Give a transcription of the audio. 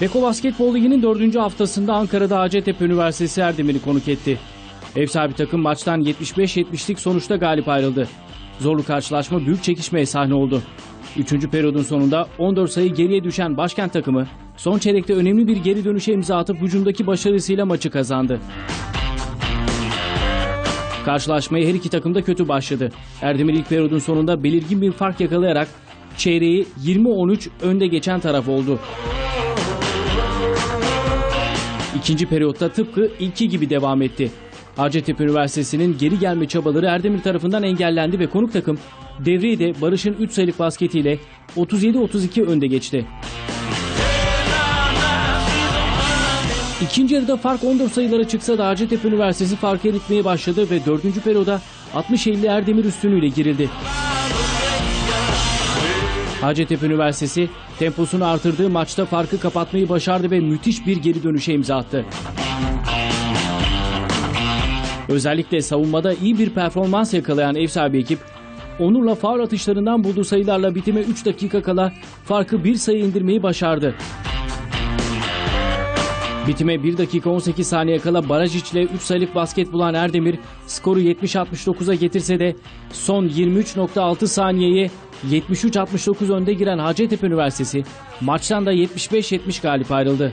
Beko Basketbol Ligi'nin dördüncü haftasında Ankara'da Hacettepe Üniversitesi Erdemir'i konuk etti. Ev sahibi takım maçtan 75-70'lik sonuçta galip ayrıldı. Zorlu karşılaşma büyük çekişmeye sahne oldu. Üçüncü periyodun sonunda 14 sayı geriye düşen başkent takımı son çeyrekte önemli bir geri dönüşe imza atıp hücumdaki başarısıyla maçı kazandı. Karşılaşmaya her iki takım da kötü başladı. Erdemir ilk periyodun sonunda belirgin bir fark yakalayarak çeyreği 20-13 önde geçen taraf oldu. İkinci periyotta tıpkı ilki gibi devam etti. Hacettepe Üniversitesi'nin geri gelme çabaları Erdemir tarafından engellendi ve konuk takım devreyi de Barış'ın 3 sayılık basketiyle 37-32 önde geçti. İkinci yarıda fark 14 sayılara çıksa da Hacettepe Üniversitesi farkı eritmeye başladı ve 4. periyoda 60-50 Erdemir üstünlüğüyle girildi. Hacettepe Üniversitesi temposunu artırdığı maçta farkı kapatmayı başardı ve müthiş bir geri dönüşe imza attı. Özellikle savunmada iyi bir performans yakalayan ev sahibi ekip Onur'la faul atışlarından bulduğu sayılarla bitime 3 dakika kala farkı bir sayı indirmeyi başardı. Bitime 1 dakika 18 saniye kala Barajic ile 3 sayılık basket bulan Erdemir skoru 70-69'a getirse de son 23.6 saniyeye 73-69 önde giren Hacettepe Üniversitesi maçtan da 75-70 galip ayrıldı.